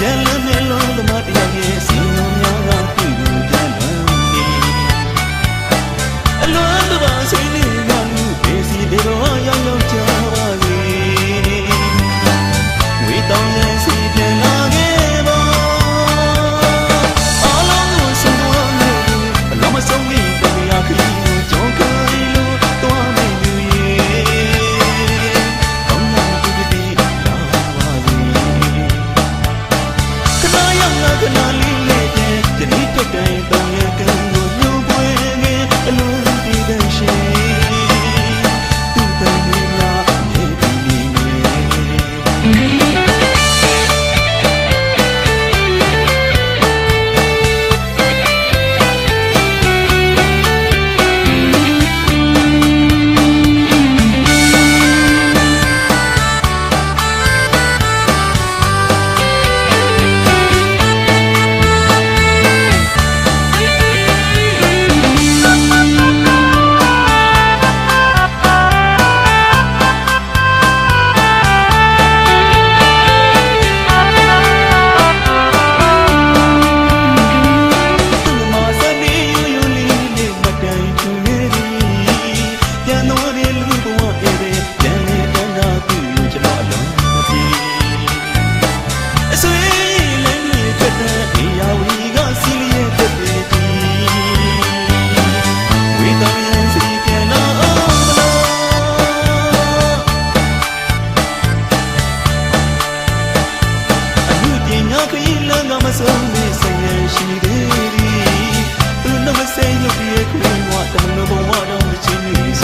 တန်လွန်နေလုံးသမားတယောက်ရဲ့စီယုံများကပြုလို့တန်လွန်နေအလွန်တပါစီနေကလူဒေစီဒေတော့ရောက်ရောက်ကြပါစေဝေတောင်းရဲ့စီ ခဏလေးလေးချင်းဒီနေ့တက်တိုင်း မဆုံးမဆိုင်ရရှိသေးသည်သူနှုတ်မဆိုင်ရုပ်ရဲ့ခွေးဝတမလို့ဘဝတော့မချင်းနေစ